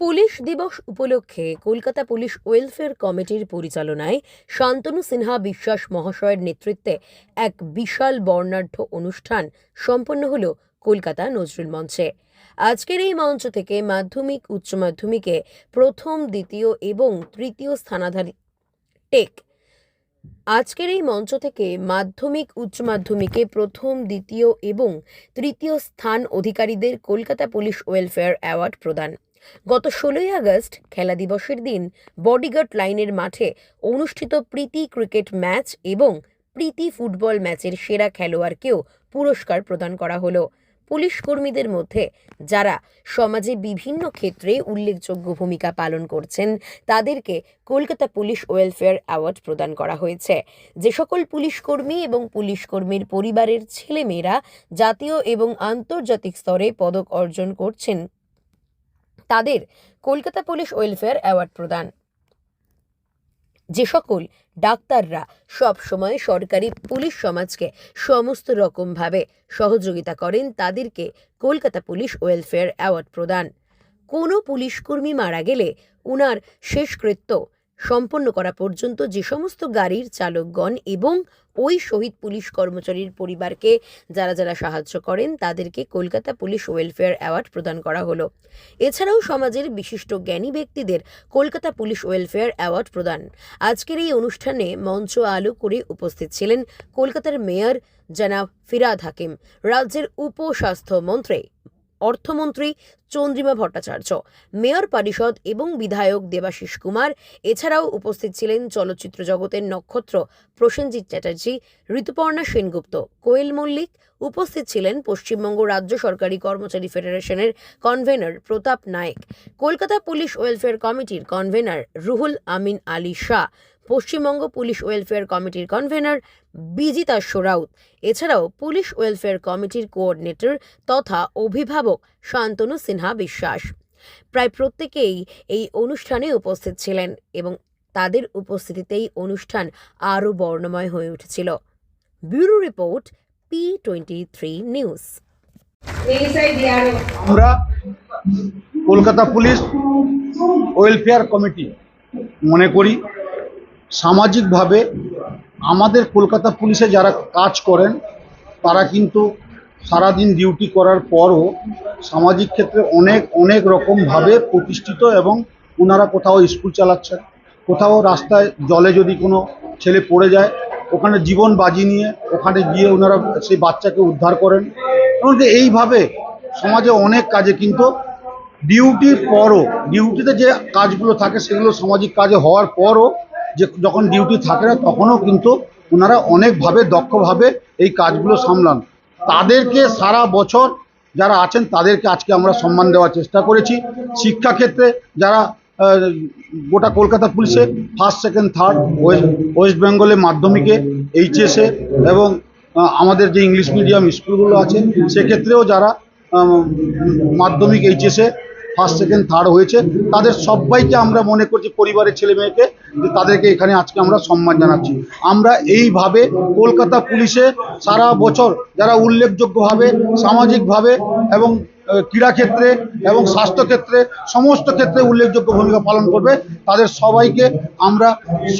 Police দিবস উপলক্ষে Kolkata police welfare কমিটির পরিচালনায় শান্তনু সিনহা বিশ্বাস মহাশয়ের নেতৃত্বে এক বিশাল বর্ণাঢ্য অনুষ্ঠান সম্পন্ন হল কলকাতা নজরুল মঞ্চে। আজকের এই মঞ্চ থেকে মাধ্যমিক, উচ্চ মাধ্যমিকে প্রথম, দ্বিতীয় এবং তৃতীয় স্থানাধারী টেক। আজকের এই মঞ্চ থেকে মাধ্যমিক, উচ্চ মাধ্যমিকে প্রথম, দ্বিতীয় এবং তৃতীয় স্থান অধিকারীদের কলকাতা পুলিশ ওয়েলফেয়ার অ্যাওয়ার্ড প্রদান। গত ষোলোই আগস্ট খেলা দিবসের দিন বডিগার্ড লাইনের মাঠে অনুষ্ঠিত প্রীতি ক্রিকেট ম্যাচ এবং প্রীতি ফুটবল ম্যাচের সেরা খেলোয়াড়কেও পুরস্কার প্রদান করা হলো। পুলিশ কর্মীদের মধ্যে যারা সমাজে বিভিন্ন ক্ষেত্রে উল্লেখযোগ্য ভূমিকা পালন করছেন, তাদেরকে কলকাতা পুলিশ ওয়েলফেয়ার অ্যাওয়ার্ড প্রদান করা হয়েছে। যে সকল পুলিশ কর্মী এবং পুলিশ কর্মীর পরিবারের ছেলেমেয়েরা জাতীয় এবং আন্তর্জাতিক স্তরে পদক অর্জন করছেন তাদের কলকাতা পুলিশ ওয়েলফেয়ার অ্যাওয়ার্ড প্রদান। যে সকল ডাক্তাররা সব সময় সরকারি পুলিশ সমাজকে সমস্ত রকমভাবে সহযোগিতা করেন, তাদেরকে কলকাতা পুলিশ ওয়েলফেয়ার অ্যাওয়ার্ড প্রদান। কোনো পুলিশকর্মী মারা গেলে উনার শেষকৃত্য সম্পন্ন করা পর্যন্ত যে সমস্ত গাড়ির চালকগণ এবং ওই শহীদ পুলিশ কর্মচারীর পরিবারকে যারা যারা সাহায্য করেন, তাদেরকে কলকাতা পুলিশ ওয়েলফেয়ার অ্যাওয়ার্ড প্রদান করা হলো। এছাড়াও সমাজের বিশিষ্ট জ্ঞানী ব্যক্তিদের কলকাতা পুলিশ ওয়েলফেয়ার অ্যাওয়ার্ড প্রদান। আজকের এই অনুষ্ঠানে মঞ্চ আলো করে উপস্থিত ছিলেন কলকাতার মেয়র জনাব ফিরাদ হাকিম, রাজ্যের উপস্বাস্থ্যমন্ত্রী অর্থমন্ত্রী চন্দ্রিমা ভট্টাচার্য, মেয়র পরিষদ এবং বিধায়ক দেবাশিস কুমার, এছাড়াও উপস্থিত ছিলেন চলচ্চিত্র জগতের নক্ষত্র প্রসেনজিৎ চ্যাটার্জি, ঋতুপর্ণা সেনগুপ্ত, কোয়েল মল্লিক, উপস্থিত ছিলেন পশ্চিমবঙ্গ রাজ্য সরকারি কর্মচারী ফেডারেশনের convener Pratap Nayek, Kolkata police welfare কমিটির convener Ruhul Amin Ali Shah Paschimbanga police welfare কমিটির কনভেনর বিজিতাস্য রাউত এছাড়াও পুলিশ ওয়েলফেয়ার কমিটির কোঅর্ডিনেটর তথা অভিভাবক শান্তনু সিনহা বিশ্বাস। প্রায় প্রত্যেকেই এই অনুষ্ঠানে উপস্থিত ছিলেন এবং তাদের উপস্থিতিতেই অনুষ্ঠান আরও বর্ণময় হয়ে উঠেছিল। Bureau report P twenty three news. আমরা কলকাতা পুলিশ ওয়েলফেয়ার কমিটি মনে করি সামাজিকভাবে আমাদের কলকাতা পুলিশে যারা কাজ করেন, তারা কিন্তু সারাদিন ডিউটি করার পরও সামাজিক ক্ষেত্রে অনেক অনেক রকমভাবে প্রতিষ্ঠিত এবং ওনারা কোথাও স্কুল চালাচ্ছেন কোথাও রাস্তায় জলে যদি কোনো ছেলে পড়ে যায়, ওখানে জীবন বাজি নিয়ে ওখানে গিয়ে ওনারা সেই বাচ্চাকে উদ্ধার করেন। এমনকি এইভাবে সমাজে অনেক কাজে কিন্তু ডিউটির পরও, ডিউটিতে যে কাজগুলো থাকে সেগুলো সামাজিক কাজে হওয়ার পরও যে যখন ডিউটি থাকে না তখনও কিন্তু ওনারা অনেকভাবে দক্ষভাবে এই কাজগুলো সামলান। তাদেরকে সারা বছর যারা আছেন, তাদেরকে আজকে আমরা সম্মান দেওয়ার চেষ্টা করেছি। শিক্ষাক্ষেত্রে যারা গোটা কলকাতা পুলিশে first second third west west বেঙ্গলে মাধ্যমিকে, এইচএসে এবং আমাদের যে ইংলিশ মিডিয়াম স্কুলগুলো আছে, সেক্ষেত্রেও যারা মাধ্যমিক, এইচএসে ফার্স্ট সেকেন্ড থার্ড হয়েছে। তাদের সবাইকে আমরা মনে করছি পরিবারের ছেলে মেয়েকে যে তাদেরকে এখানে আজকে আমরা সম্মান জানাচ্ছি। আমরা এইভাবে কলকাতা পুলিশে সারা বছর যারা উল্লেখযোগ্যভাবে সামাজিকভাবে এবং আহ, ক্রীড়াক্ষেত্রে এবং স্বাস্থ্যক্ষেত্রে সমস্ত ক্ষেত্রে উল্লেখযোগ্য ভূমিকা পালন করবে। তাদের সবাইকে আমরা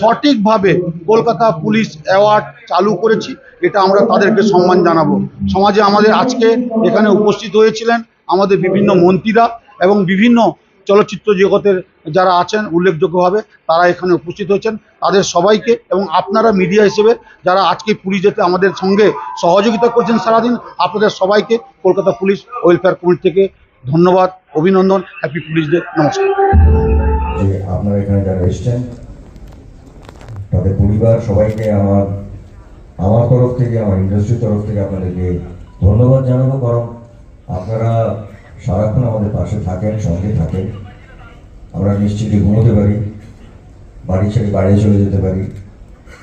সঠিকভাবে কলকাতা পুলিশ অ্যাওয়ার্ড চালু করেছি। এটা আমরা তাদেরকে সম্মান জানাব। সমাজে আমাদের আজকে এখানে উপস্থিত হয়েছিলেন আমাদের বিভিন্ন মন্ত্রীরা। এবং বিভিন্ন চলচ্চিত্র জগতের যারা আছেন, উল্লেখযোগ্যভাবে তারা এখানে উপস্থিত হয়েছেন। তাদের সবাইকে এবং আপনারা মিডিয়া হিসেবে যারা আজকে পুলিশ যেতে আমাদের সঙ্গে সহযোগিতা করছেন সারাদিন, আপনাদের সবাইকে কলকাতা পুলিশ ওয়েলফেয়ার কমিটি থেকে ধন্যবাদ, অভিনন্দন, হ্যাপি পুলিশ ডে নমস্কার আপনারা এখানে যারা এসছেন, তাদের পরিবার, সবাইকে আমার আমার তরফ থেকে, আমার ইন্ডাস্ট্রির তরফ থেকে আপনাদেরকে ধন্যবাদ জানাব। কারণ আপনারা সারাক্ষণ আমাদের পাশে থাকেন, সঙ্গে থাকেন। আমরা নিশ্চিত ঘুমোতে পারি, বাড়ি ছেড়ে বাড়ি চলে যেতে পারি।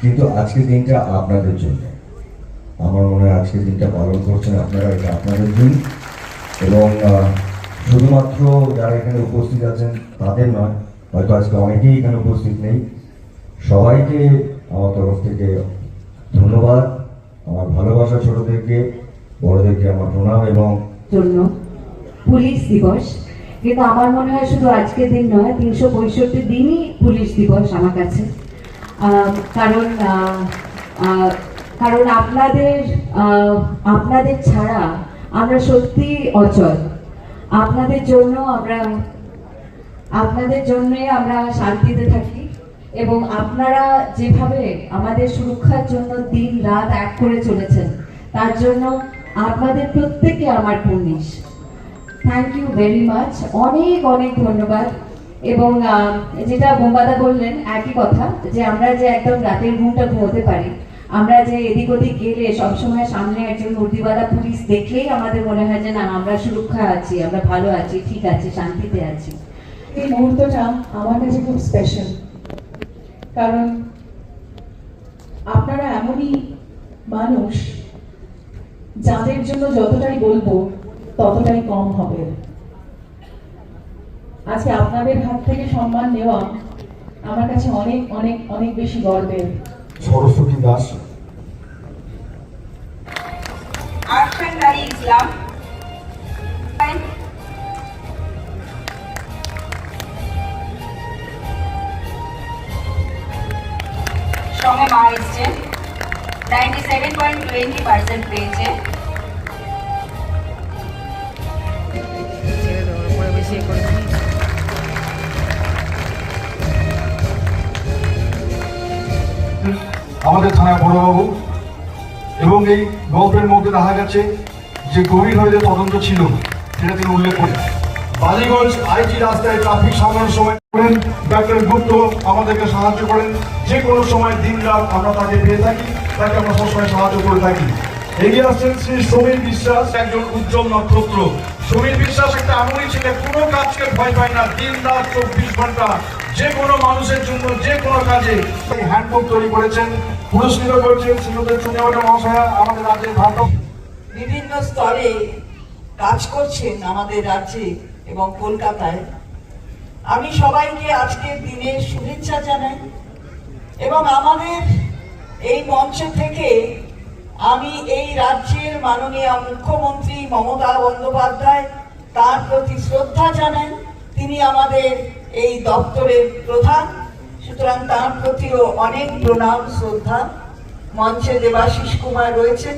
কিন্তু আজকের দিনটা আপনাদের জন্য। আমার মনে হয় আজকের দিনটা পালন করছেন আপনারা, এটা আপনাদের দিন। এবং শুধুমাত্র যারা এখানে উপস্থিত আছেন তাদের নয়, হয়তো আজকে অনেকেই এখানে উপস্থিত নেই। সবাইকে আমার তরফ থেকে ধন্যবাদ। আমার ভালোবাসা ছোটদেরকে, বড়দেরকে আমার প্রণাম এবং জন্য পুলিশ দিবস। কিন্তু আমার মনে হয় শুধু আজকের দিন নয়, তিনশো পঁয়ষট্টি দিনই পুলিশ দিবস আমার কাছে। কারণ কারণ আপনাদের আপনাদের ছাড়া আমরা সত্যি অচল। আপনাদের জন্য আমরা, আপনাদের জন্যে আমরা শান্তিতে থাকি এবং আপনারা যেভাবে আমাদের সুরক্ষার জন্য দিন রাত এক করে চলেছেন, তার জন্য আপনাদের প্রত্যেকে আমার কুর্নিশ থ্যাংক ইউ ভেরি মাচ অনেক অনেক ধন্যবাদ। এবং যেটা বোম্বাদা বললেন, একই কথা, যে আমরা যে একদম রাতের ঘুমটা ঘুমোতে পারি, আমরা যে এদিক ওদিক গেলে সবসময় সামনে একজন উর্দিওয়ালা পুলিশ দেখলেই আমাদের মনে হয় যে, না, আমরা সুরক্ষা আছি, আমরা ভালো আছি, ঠিক আছি, শান্তিতে আছি। এই মুহূর্তটা আমার কাছে খুব স্পেশাল কারণ আপনারা এমনই মানুষ যাদের জন্য যতটাই বলব ততটাই কম হবে। আজকে আপনাদের হাত থেকে সম্মান নেওয়া আমার কাছে অনেক অনেক অনেক বেশি গর্বের। সরস্বতী দাস। আরশান আলী ইসলাম। সঙ্গে মা এসছে ninety seven point twenty percent পেয়েছে। আমাদের থানায় বড়বাবু, এবং এই গল্পের মধ্যে দেখা গেছে যে গভীরভাবে যে তদন্ত ছিল, সেটা তিনি উল্লেখ করেন বালিগঞ্জ আইজি রাস্তায় ট্রাফিক সামলানোর সময় করেন, ডাক্তার গুপ্ত আমাদেরকে সাহায্য করেন। যে কোনো সময় দিন রাত আমরা তাকে পেয়ে থাকি, তাকে আমরা সবসময় সাহায্য করে থাকি। এগিয়ে আসছেন শ্রী সমীর বিশ্বাস, একজন উজ্জ্বল নক্ষত্র। সমীর বিশ্বাস একটা এমনই ছিলেন কোনো কাজকে ভয় পায় না, দিন, রাত, চব্বিশ ঘণ্টা। যে কোনো মানুষের জন্য, যে কোনো কাজে। এই হ্যান্ডবুক তৈরি করেছেন, পুরস্কৃত করেছেন শ্রীমতী চুনিয়াবাটা মহাশয়া, আমাদের রাজ্যের ভারত বিভিন্ন স্তরে কাজ করছেন আমাদের রাজ্যে এবং কলকাতায়। আমি সবাইকে আজকের দিনে শুভেচ্ছা জানাই এবং আমাদের এই মঞ্চ থেকে আমি এই রাজ্যের মাননীয় মুখ্যমন্ত্রী মমতা বন্দ্যোপাধ্যায়, তার প্রতি শ্রদ্ধা জানাই। তিনি আমাদের এই দপ্তরের প্রধান, সুতরাং তার প্রতিও অনেক প্রণাম, শ্রদ্ধা। মঞ্চে দেবাশিস কুমার রয়েছেন,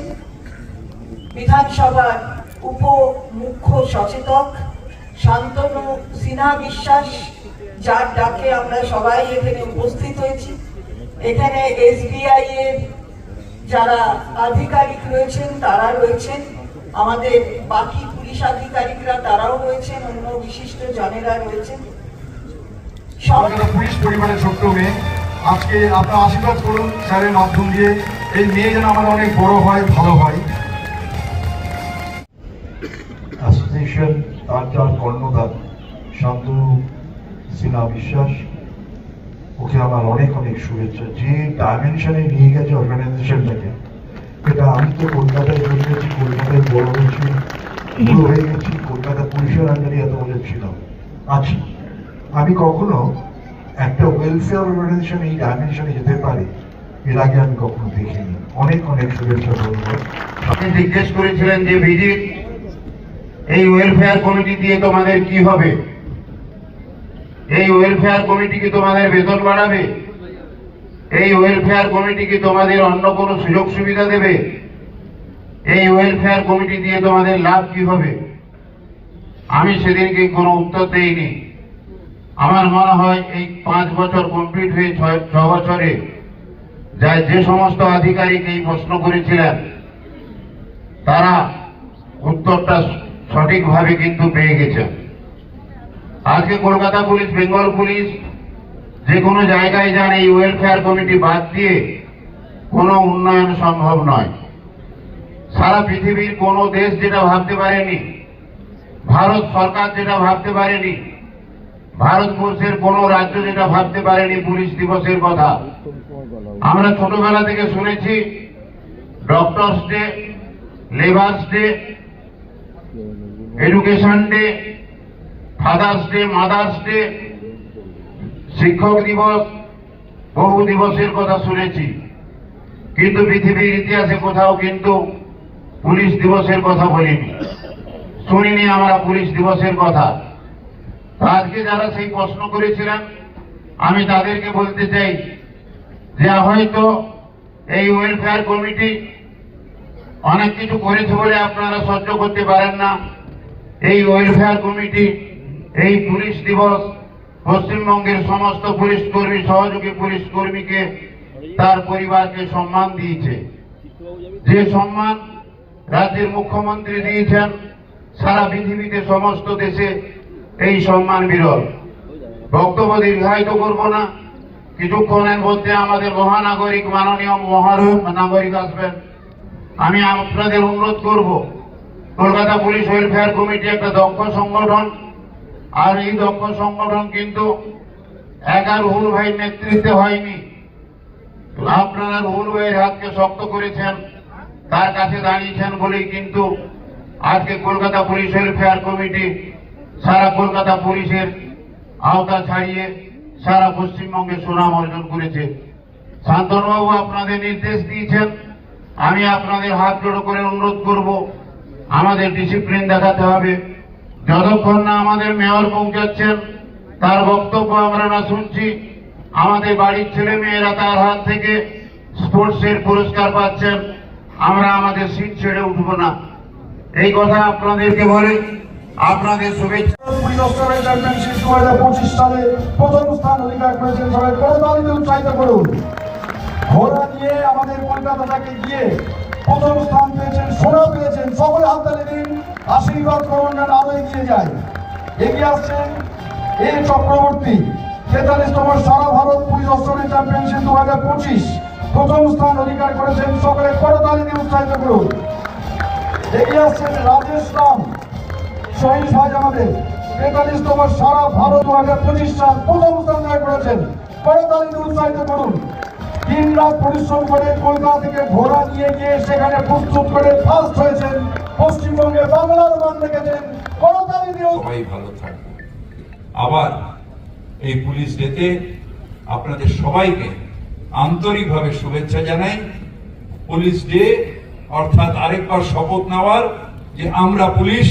বিধানসভার উপ মুখ্য সচেতক শান্তনু সিনহা বিশ্বাস, যার ডাকে আমরা সবাই এখানে উপস্থিত হয়েছি। এখানে এসবিআই এর যারা আধিকারিক রয়েছেন তারা রয়েছেন। আমাদের বাকি পুলিশ আধিকারিকরা তারাও রয়েছেন অন্য বিশিষ্ট জনেরা রয়েছেন। পুলিশ পরিবারের ছোট্ট মেয়ে। আজকে আপনার আশীর্বাদ করুন স্যারের মাধ্যম দিয়ে। এই মেয়ে যেন আমাদের অনেক বড় হয় ভালো হয়। অ্যাসোসিয়েশন তার যার কর্ণধার শান্তনু সিনহা বিশ্বাস। ওকে আমার অনেক অনেক শুভেচ্ছা। যে ডাইমেনশনে নিয়ে গেছে অর্গানাইজেশনটাকে এটা আমি তো কলকাতায় জন্মেছি কলকাতায় বড় হয়েছি, বুড়ো হয়ে গেছি, কলকাতা পুলিশের আন্ডারে এত বছর ছিলাম, আছি। আমি কখনো একটা ওয়েলফেয়ার অর্গানাইজেশন এই ডাইমেনশনে যেতে পারে, এর আগে আমি কখনো দেখিনি। অনেক অনেক শুভেচ্ছা, ধন্যবাদ। আপনি জিজ্ঞেস করেছিলেন যে ভিজিট এই ওয়েলফেয়ার কমিটি দিয়ে তোমাদের কি হবে? এই ওয়েলফেয়ার কমিটি কি তোমাদের বেতন বাড়াবে? এই ওয়েলফেয়ার কমিটি কি তোমাদের অন্য কোনো সুযোগ সুবিধা দেবে? এই ওয়েলফেয়ার কমিটি দিয়ে তোমাদের লাভ কি হবে? আমি সেদিনকে কোনো উত্তর দেইনি। আমার মনে হয় এই পাঁচ বছর কমপ্লিট হয়ে ছয়, ছ বছরে যা যে সমস্ত আধিকারিক এই প্রশ্ন করেছিলেন, তারা উত্তরটা সঠিকভাবে কিন্তু পেয়ে গেছেন। আজকে কলকাতা পুলিশ, বেঙ্গল পুলিশ, যে কোনো জায়গায় যান, এই ওয়েলফেয়ার কমিটি বাদ দিয়ে কোনো উন্নয়ন সম্ভব নয়। সারা পৃথিবীর কোনো দেশ যেটা ভাবতে পারেনি, ভারত সরকার যেটা ভাবতে পারেনি ভারতবর্ষের কোনো রাজ্য যেটা ভাবতে পারেনি পুলিশ দিবসের কথা। আমরা ছোটবেলা থেকে শুনেছি doctors day labours day education day fathers day mothers day শিক্ষক দিবস, বহু দিবসের কথা শুনেছি। কিন্তু পৃথিবীর ইতিহাসে কোথাও কিন্তু পুলিশ দিবসের কথা বলিনি। শুনিনি আমরা পুলিশ দিবসের কথা। আজকে যারা সেই প্রশ্ন করেছিলেন, আমি তাদেরকে বলতে চাই যে হয়তো এই ওয়েলফেয়ার কমিটি অনেক কিছু করেছে বলে আপনারা সহ্য করতে পারেন না। এই ওয়েলফেয়ার কমিটি এই পুলিশ দিবস পশ্চিমবঙ্গের সমস্ত পুলিশ কর্মী, সহযোগী পুলিশ কর্মীকে তার পরিবারকে সম্মান দিয়েছে। যে সম্মান রাজ্যের মুখ্যমন্ত্রী দিয়েছেন, সারা পৃথিবীতে, সমস্ত দেশে এই সম্মান বিরল। বক্তব্য দীর্ঘায়িত করব না। কিছুক্ষণের মধ্যে আমাদের মহানাগরিক মাননীয় মহানাগরিক আসবেন। আমি আপনাদের অনুরোধ করব, কলকাতা পুলিশ ওয়েলফেয়ার কমিটি একটা দক্ষ সংগঠন আর এই দক্ষ সংগঠন কিন্তু একা রুহুল ভাই নেতৃত্বে হয়নি। আপনারা রুহুল ভাইয়ের হাতকে শক্ত করেছেন, তার কাছে দাঁড়িয়েছেন বলেই কিন্তু আজকে কলকাতা পুলিশ ওয়েলফেয়ার কমিটি সারা কলকাতা পুলিশের আওতা ছাড়িয়ে সারা পশ্চিমবঙ্গে সুনাম অর্জন করেছে। শান্তনুবাবু আপনাদের নির্দেশ দিয়েছেন, আমি আপনাদের হাত জোড়ো করে অনুরোধ করব, আমাদের ডিসিপ্লিন দেখাতে হবে। যতক্ষণ না আমাদের মেয়র পৌঁছাচ্ছেন, তার বক্তব্য আমরা না শুনছি। আমাদের বাড়ির ছেলে মেয়েরা তার হাত থেকে স্পোর্টসের পুরস্কার পাচ্ছেন। আমরা আমাদের সিট ছেড়ে উঠবো না। এই কথা আপনাদেরকে বলে। আপনাদের শুভেচ্ছা। করেছেন সবাই। করুন। সকলে দিন। আশীর্বাদ যেন আরও এগিয়ে যায়। এগিয়ে আসছেন এ চক্রবর্তী। তেতাল্লিশতম সারা ভারত পুলিশ অস্কারের চ্যাম্পিয়নশিপ দু হাজার পঁচিশ। প্রথম স্থান অধিকার করেছেন সকলে করতালি দিয়ে উৎসাহিত করুন। এগিয়ে আসছেন রাজেশ রাম, শহীদ শাহজাহানের। তেতাল্লিশতম সারা ভারত দু হাজার পঁচিশ সাল প্রথম স্থান জয় করেছেন। করতালিতে উৎসাহিত করুন। দিন রাত পরিশ্রম করে কলকাতা থেকে ঘোড়া নিয়ে গিয়ে সেখানে প্রস্তুত করে ফার্স্ট হয়েছেন পশ্চিমবঙ্গে বাংলার মান রেখেছেন সবাই ভালো থাকবে আবার এই পুলিশ ডেতে আপনাদের সবাইকে আন্তরিকভাবে শুভেচ্ছা জানাই। পুলিশ ডে, অর্থাৎ আরেকবার শপথ নেওয়ার যে আমরা পুলিশ,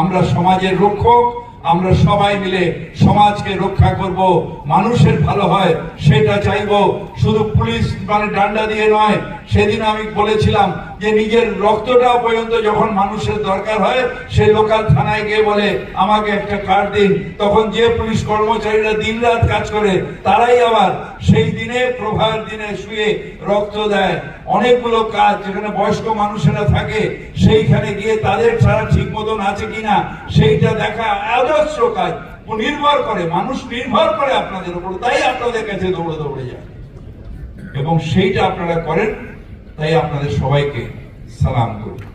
আমরা সমাজের রক্ষক, আমরা সবাই মিলে সমাজকে রক্ষা করব, মানুষের ভালো হয়, সেটা চাইব। শুধু পুলিশ মানে ডান্ডা দিয়ে নয়, সেদিন আমি বলেছিলাম যে নিজের রক্তটা পর্যন্ত যখন মানুষের দরকার হয়, সে লোকাল থানায় গিয়ে বলে, আমাকে একটা কার্ড দিন। তখন যে পুলিশ কর্মচারীরা দিনরাত কাজ করে, তারাই আবার সেই দিনে, প্রভার দিনে শুয়ে রক্ত দেয়। অনেকগুলো কাজ যেখানে বয়স্ক মানুষেরা থাকে, সেইখানে গিয়ে তাদের ছাড়া ঠিক মতন আছে কিনা, সেইটা দেখা আদর্শ কাজ। নির্ভর করে, মানুষ নির্ভর করে আপনাদের উপর, তাই আপনাদের কাছে দৌড়ে দৌড়ে যায়। এবং সেইটা আপনারা করেন তাই আপনাদের সবাইকে সালাম করি।